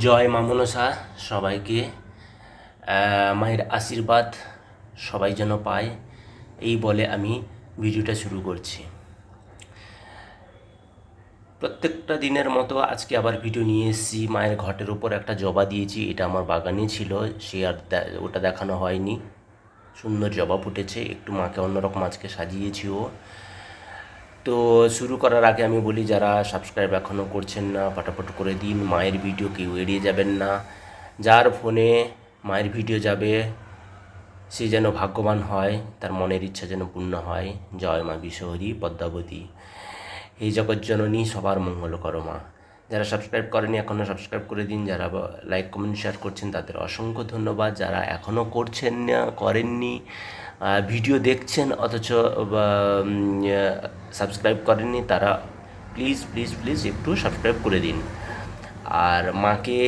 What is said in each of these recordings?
জয় মা মনসা সবাইকে। মায়ের আশীর্বাদ সবাই যেন পায়, এই বলে আমি ভিডিওটা শুরু করছি। প্রত্যেকটা দিনের মতো আজকে আবার ভিডিও নিয়ে এসেছি। মায়ের ঘটের উপর একটা জবা দিয়েছি, এটা আমার বাগানে ছিল, সে আর ওটা দেখানো হয়নি। সুন্দর জবা ফুটেছে, একটু মাকে অন্যরকম আজকে সাজিয়েছিও তো শুরু করার আগে আমি বলি, যারা সাবস্ক্রাইব এখনও করছেন না, ফটাফট করে দিন। মায়ের ভিডিও কেউ এড়িয়ে যাবেন না। যার ফোনে মায়ের ভিডিও যাবে, সে যেন ভাগ্যবান হয়, তার মনের ইচ্ছা যেন পূর্ণ হয়। জয় মা বিশ্বহরী পদ্মাবতী। এই জগৎজননী সবার মঙ্গল করো মা। যারা সাবস্ক্রাইব করেনি, এখনও সাবস্ক্রাইব করে দিন। যারা লাইক কমেন্ট শেয়ার করছেন, তাদের অসংখ্য ধন্যবাদ। যারা এখনও করছেন না, করেননি ভিডিও দেখছেন, অথচ সাবস্ক্রাইব করেননি, তারা প্লিজ প্লিজ প্লিজ একটু সাবস্ক্রাইব করে দিন। আর মাকে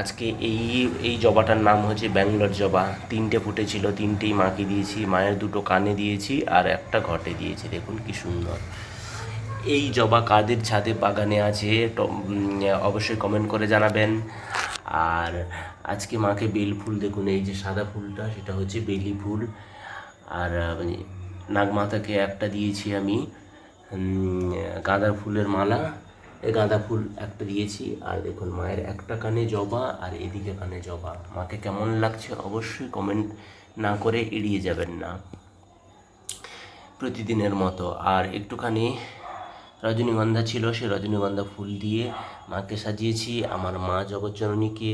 আজকে এই এই জবাটার নাম হচ্ছে ব্যাঙ্গালোর জবা। তিনটে ফুটেছিল, তিনটেই মাকে দিয়েছি, মায়ের দুটো কানে দিয়েছি, আর একটা ঘটে দিয়েছি। দেখুন কি সুন্দর। এই জবা কাদের ছাদে বাগানে আছে অবশ্যই কমেন্ট করে জানাবেন। আর আজকে মাকে বেল ফুল দেখুন, এই যে সাদা ফুলটা, সেটা হচ্ছে বেলি ফুল। আর মানে নাগমাতাকে একটা দিয়েছি আমি গাঁদা ফুলের মালা। গাঁদা ফুল একটা দিয়েছি, আর দেখুন মায়ের একটা কানে জবা, আর এদিকে কানে জবা। মাকে কেমন লাগছে অবশ্যই কমেন্ট না করে এড়িয়ে যাবেন না। প্রতিদিনের মতো, আর একটুখানি রজনীগন্ধা ছিল, সে রজনীগন্ধা ফুল দিয়ে মাকে সাজিয়েছি, আমার মা জগজ্জননীকে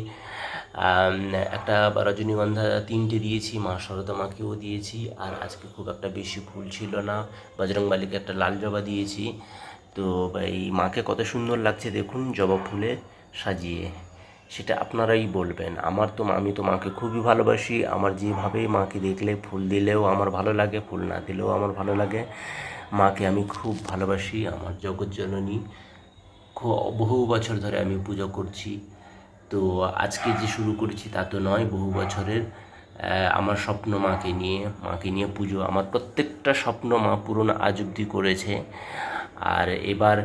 একটা রজনীগন্ধা তিনটে দিয়েছি, মা শরদা মাকেও দিয়েছি, আর আজকে খুব একটা বেশি ফুল ছিল না বজরংবালিকে একটা লাল জবা দিয়েছি। তো এই মাকে কত সুন্দর লাগছে দেখুন, জবা ফুলে সাজিয়ে। সেটা আপনারাই বলবেন। আমার তো, আমি তো মাকে খুবই ভালোবাসি, আমার যেভাবে মাকে দেখলে, ফুল দিলেও আমার ভালো লাগে, ফুল না দিলেও আমার ভালো লাগে। মাকে আমি খুব ভালোবাসি, আমার জগৎজননী খুব বহু বছর ধরে আমি পুজো করছি। তো আজকে যে শুরু করেছি তা তো নয়, বহু বছরের। আমার স্বপ্ন মাকে নিয়ে মাকে নিয়ে পুজো। আমার প্রত্যেকটা স্বপ্ন মা পূরণ আজ অব্দি করেছে। আর এবার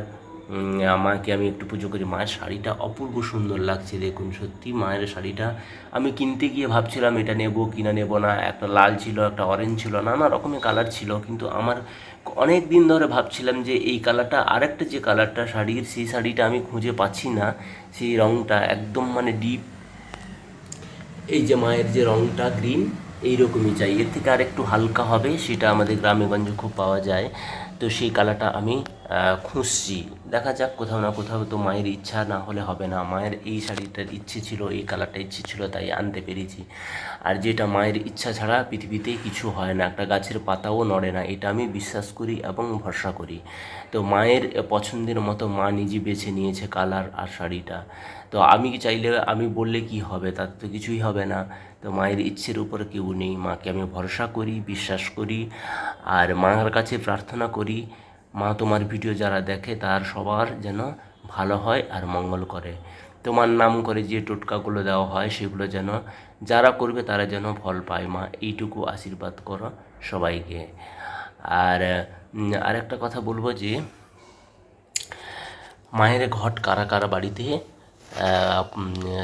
মাকে আমি একটু পুজো করি। মায়ের শাড়িটা অপূর্ব সুন্দর লাগছে, দেখুন সত্যি। মায়ের শাড়িটা আমি কিনতে গিয়ে ভাবছিলাম, এটা নেব কিনা নেব না। একটা লাল ছিল, একটা অরেঞ্জ ছিল, নানা রকমের কালার ছিল, কিন্তু আমার অনেক দিন ধরে ভাবছিলাম যে এই কালারটা, আরেকটা যে কালারটা, শাড়ির, সেই শাড়িটা আমি খুঁজে পাচ্ছি না। সেই রঙটা একদম মানে ডিপ এই যে মায়ের যে রঙটা গ্রিন এই রকমই চাই। এর থেকে আর একটু হালকা হবে, সেটা আমাদের গ্রামে গঞ্জে খুব পাওয়া যায়। তো সেই কালারটা আমি খুঁজছি দেখা যাক কোথাও না কোথাও তো মায়ের ইচ্ছা না হলে হবে না। মায়ের এই শাড়িটার ইচ্ছে ছিল, এই কালারটা ইচ্ছে ছিল, তাই আনতে পেরেছি। আর যেটা মায়ের ইচ্ছা ছাড়া পৃথিবীতে কিছু হয় না। একটা গাছের পাতাও নড়ে না। এটা আমি বিশ্বাস করি এবং ভরসা করি। তো মায়ের পছন্দের মতো মা নিজে বেছে নিয়েছে কালার আর শাড়িটা। তো আমি চাইলে, আমি বললে কি হবে? তার তো কিছুই হবে না। তো মায়ের ইচ্ছের উপর কেউ নেই। মাকে আমি ভরসা করি, বিশ্বাস করি। আর মার কাছে প্রার্থনা করি মা তোমার ভিডিও যারা দেখে, তার সবার যেন ভালো হয় আর মঙ্গল করে। তোমার নাম করে যে টোটকাগুলো দেওয়া হয়, সেগুলো যেন যারা করবে, তারা যেন ফল পায়। মা, এইটুকু আশীর্বাদ করো সবাইকে। আর আরেকটা কথা বলব যে, মায়ের ঘট কারা কারা বাড়িতে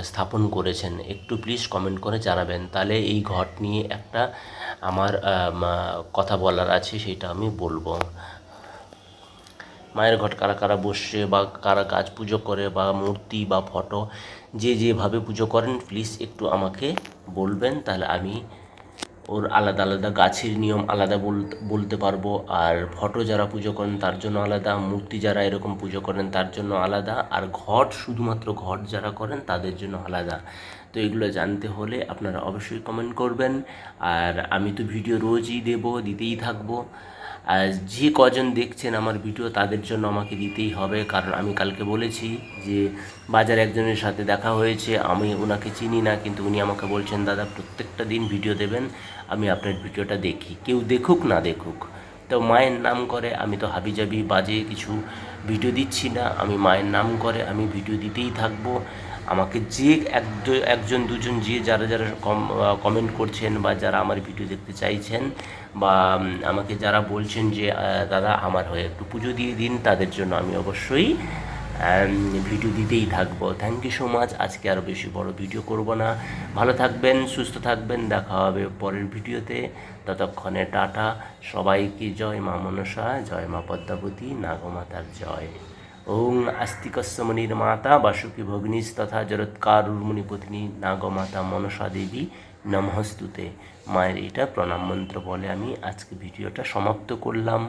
স্থাপন করেছেন, একটু প্লিজ কমেন্ট করে জানাবেন। তাহলে এই ঘট নিয়ে একটা আমার কথা বলার আছে, সেটা আমি বলব। মায়ের ঘট কারা কারা বসে বা কারা গাছ পুজো করে বা মূর্তি বা ফটো, যে যেভাবে পুজো করেন প্লিজ একটু আমাকে বলবেন, তাহলে আমি ওর আলাদা আলাদা গাছের নিয়ম আলাদা বলতে পারব। আর ফটো যারা পুজো করেন, তার জন্য আলাদা, মূর্তি যারা এরকম পুজো করেন, তার জন্য আলাদা। আর ঘট, শুধুমাত্র ঘট যারা করেন, তাদের জন্য আলাদা। তো এগুলো জানতে হলে আপনারা অবশ্যই কমেন্ট করবেন। আর আমি তো ভিডিও রোজই দেব, দিতেই থাকব। যে কজন দেখছেন আমার ভিডিও তাদের জন্য আমাকে দিতেই হবে, কারণ আমি কালকে বলেছি যে বাজার একজনের সাথে দেখা হয়েছে, আমি ওনাকে চিনি না, কিন্তু উনি আমাকে বলছেন, দাদা, প্রত্যেকটা দিন ভিডিও দেবেন, আমি আপনার ভিডিওটা দেখি। কেউ দেখুক, না দেখুক। তো মায়ের নাম করে, আমি তো হাবিজাবি বাজে কিছু ভিডিও দিচ্ছি না, আমি মায়ের নাম করে আমি ভিডিও দিতেই থাকব। আমাকে যে এক একজন, দুজন যে যারা যারা কম কমেন্ট করছেন বা যারা আমার ভিডিও দেখতে চাইছেন বা আমাকে যারা বলছেন যে দাদা আমার হয়ে একটু পুজো দিয়ে দিন, তাদের জন্য আমি অবশ্যই ভিডিও দিতেই থাকব। থ্যাংক ইউ সো মাচ আজকে আরও বেশি বড় ভিডিও করব না। ভালো থাকবেন, সুস্থ থাকবেন। দেখা হবে পরের ভিডিওতে ততক্ষণে টাটা। সবাইকে জয় মা মনসা, জয় মা পদ্মাবতী। নাগমাতার জয়। ওং আস্তিকস্য মনির মাতা বাসুকী ভগ্নিস তথা জরৎকারুর্মুনি পত্নী নাগমাতা মনসা দেবী নমহস্তুতে মায়ের এটা প্রণাম মন্ত্র বলে আমি আজকে ভিডিওটা সমাপ্ত করলাম